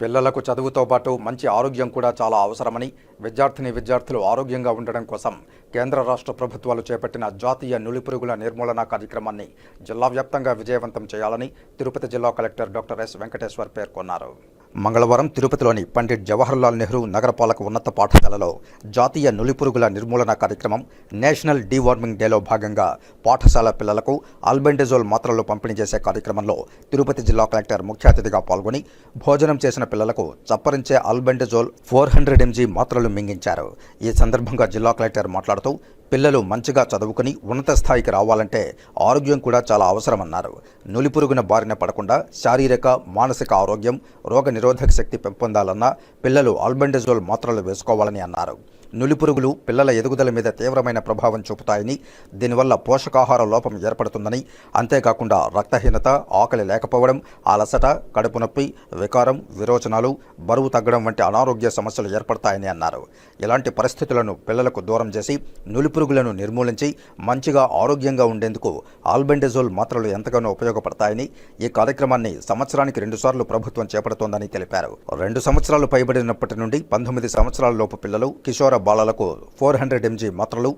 పిల్లలకు చదువుతో పాటు మంచి ఆరోగ్యం కూడా చాలా అవసరమని విద్యార్థిని విద్యార్థులు ఆరోగ్యంగా ఉండడం కోసం కేంద్ర రాష్ట్ర ప్రభుత్వాలు చేపట్టిన జాతీయ నులిపురుగుల నిర్మూలన కార్యక్రమాన్ని జిల్లా వ్యాప్తంగా విజయవంతం చేయాలని తిరుపతి జిల్లా కలెక్టర్ డాక్టర్ ఎస్ వెంకటేశ్వర్ పేర్కొన్నారు. మంగళవారం తిరుపతిలోని పండిట్ జవహర్లాల్ నెహ్రూ నగరపాలక ఉన్నత పాఠశాలలో జాతీయ నులిపురుగుల నిర్మూలన కార్యక్రమం నేషనల్ డీవార్మింగ్ డేలో భాగంగా పాఠశాల పిల్లలకు అల్బెండజోల్ మాత్రలు పంపిణీ చేసే కార్యక్రమంలో తిరుపతి జిల్లా కలెక్టర్ ముఖ్య అతిథిగా పాల్గొని భోజనం చేసిన పిల్లలకు చప్పరించే ఆల్బెండజోల్ ఫోర్ హండ్రెడ్ ఎంజీ మాత్రలు మింగించారు. ఈ సందర్భంగా జిల్లా కలెక్టర్ మాట్లాడుతూ పిల్లలు మంచిగా చదువుకుని ఉన్నత స్థాయికి రావాలంటే ఆరోగ్యం కూడా చాలా అవసరమన్నారు. నులిపురుగున బారిన పడకుండా శారీరక మానసిక ఆరోగ్యం రోగ నిరోధక శక్తి పెంపొందాలన్నా పిల్లలు ఆల్బెండజోల్ మాత్రలు వేసుకోవాలని అన్నారు. నులిపురుగులు పిల్లల ఎదుగుదల మీద తీవ్రమైన ప్రభావం చూపుతాయని దీనివల్ల పోషకాహార లోపం ఏర్పడుతుందని అంతేకాకుండా రక్తహీనత ఆకలి లేకపోవడం అలసట కడుపు నొప్పి వికారం విరోచనాలు బరువు తగ్గడం వంటి అనారోగ్య సమస్యలు ఏర్పడతాయని అన్నారు. ఇలాంటి పరిస్థితులను పిల్లలకు దూరం చేసి నులిపురుగు నులిపురుగులను నిర్మూలించి మంచిగా ఆరోగ్యంగా ఉండేందుకు ఆల్బెండజోల్ మాత్రలు ఎంతగానో ఉపయోగపడతాయని ఈ కార్యక్రమాన్ని సంవత్సరానికి రెండుసార్లు ప్రభుత్వం చేపడుతోందని తెలిపారు. రెండు సంవత్సరాలు పైబడినప్పటి నుండి పంతొమ్మిది సంవత్సరాల లోపు పిల్లలు కిషోర బాలలకు ఫోర్ హండ్రెడ్ ఎంజీ మాత్రలు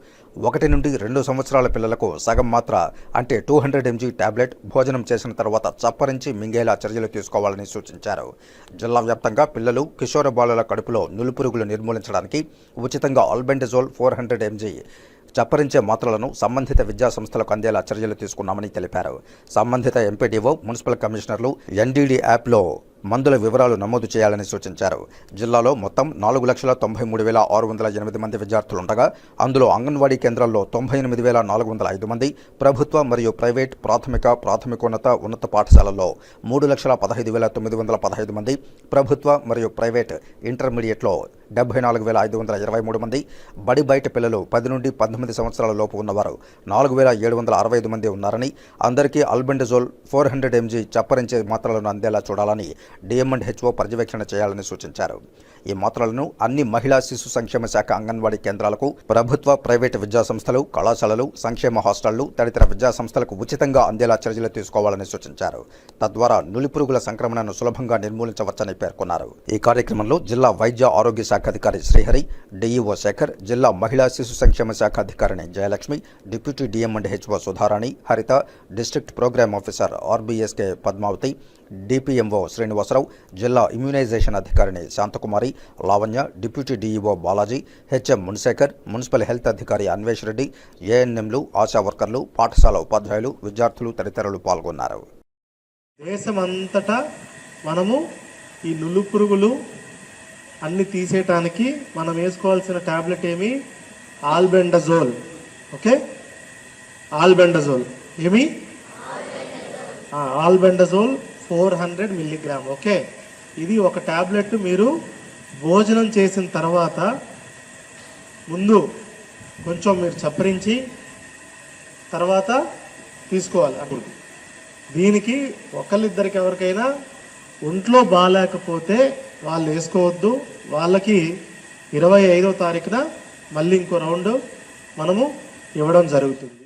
ఒకటి నుండి రెండు సంవత్సరాల పిల్లలకు సగం మాత్ర అంటే టూ హండ్రెడ్ ఎంజీ టాబ్లెట్ భోజనం చేసిన తర్వాత చప్పరించి మింగేలా చర్యలు తీసుకోవాలని సూచించారు. జిల్లా వ్యాప్తంగా పిల్లలు కిషోర బాలల కడుపులో నులుపురుగులు నిర్మూలించడానికి ఉచితంగా ఆల్బెండజోల్ ఫోర్ హండ్రెడ్ ఎంజీ చప్పరించే మాత్రలను సంబంధిత విద్యా సంస్థలకు అందేలా చర్యలు తీసుకున్నామని తెలిపారు. సంబంధిత ఎంపీడీఓ మున్సిపల్ కమిషనర్లు ఎన్డీడీ యాప్లో మందుల వివరాలు నమోదు చేయాలని సూచించారు. జిల్లాలో మొత్తం నాలుగు లక్షల తొంభై మూడు వేల ఆరు వందల ఎనిమిది మంది విద్యార్థులు ఉండగా అందులో అంగన్వాడీ కేంద్రాల్లో తొంభై ఎనిమిది వేల నాలుగు వందల ఐదు మంది ప్రభుత్వ మరియు ప్రైవేట్ ప్రాథమిక ప్రాథమికోన్నత ఉన్నత పాఠశాలల్లో మూడు లక్షల పదహైదు వేల తొమ్మిది వందల పదహైదు మంది ప్రభుత్వ మరియు ప్రైవేట్ ఇంటర్మీడియట్లో డెబ్బై నాలుగు వేల ఐదు వందల ఇరవై మూడు మంది బడి బయట పిల్లలు పది నుండి పంతొమ్మిది సంవత్సరాల లోపు ఉన్నవారు. నాలుగు వేల ఏడు వందల అరవై ఐదు మంది ఉన్నారని అందరికీ అల్బెండజోల్ ఫోర్ హండ్రెడ్ ఎంజీ చప్పరించే మాత్రలను అందేలా చూడాలని డిఎం అండ్ హెచ్ఓ పర్యవేక్షణ చేయాలని సూచించారు. ఈ మాత్రలను అన్ని మహిళా శిశు సంక్షేమ శాఖ అంగన్వాడీ కేంద్రాలకు ప్రభుత్వ ప్రైవేటు విద్యా సంస్థలు కళాశాలలు సంక్షేమ హాస్టళ్ళు తదితర విద్యా సంస్థలకు ఉచితంగా అందేలా చర్యలు తీసుకోవాలని సూచించారు. తద్వారా నులిపురుగుల సంక్రమణను సులభంగా నిర్మూలించవచ్చని పేర్కొన్నారు. ఈ కార్యక్రమంలో జిల్లా వైద్య ఆరోగ్య శాఖ అధికారి శ్రీహరి డిఈఓ శేఖర్ జిల్లా మహిళా శిశు సంక్షేమ శాఖ అధికారిని Jayalakshmi deputy DM and HO Sudharani Haritha district programme officer RBSK Padmavathi DPMO Srinivasarao జిల్లా ఇమ్యునైజేషన్ అధికారిని Shanthakumari Lavanya deputy DEO Balaji HM Munsekhar municipal health అధికారి అన్వేష్ రెడ్డి ఏఎన్ఎంలు ఆశా వర్కర్లు పాఠశాల ఉపాధ్యాయులు విద్యార్థులు తదితరులు పాల్గొన్నారు. దేశమంతటా మనము ఈ నులు పురుగులు అన్ని తీసేయటానికి మనం వేసుకోవాల్సిన టాబ్లెట్ ఏమి? ఆల్బెండజోల్. ఓకే? ఆల్బెండజోల్. ఏమి? Albendazole four hundred milligram. Okay? ఇది ఒక టాబ్లెట్ మీరు భోజనం చేసిన తర్వాత ముందు కొంచెం మీరు చప్పరించి తర్వాత తీసుకోవాలి. అప్పుడు దీనికి ఒకళ్ళిద్దరికి ఎవరికైనా ఒంట్లో బాగాలేకపోతే వాళ్ళు వేసుకోవద్దు. వాళ్ళకి ఇరవై ఐదో తారీఖున మళ్ళీ ఇంకో రౌండ్ మనము ఇవ్వడం జరుగుతుంది.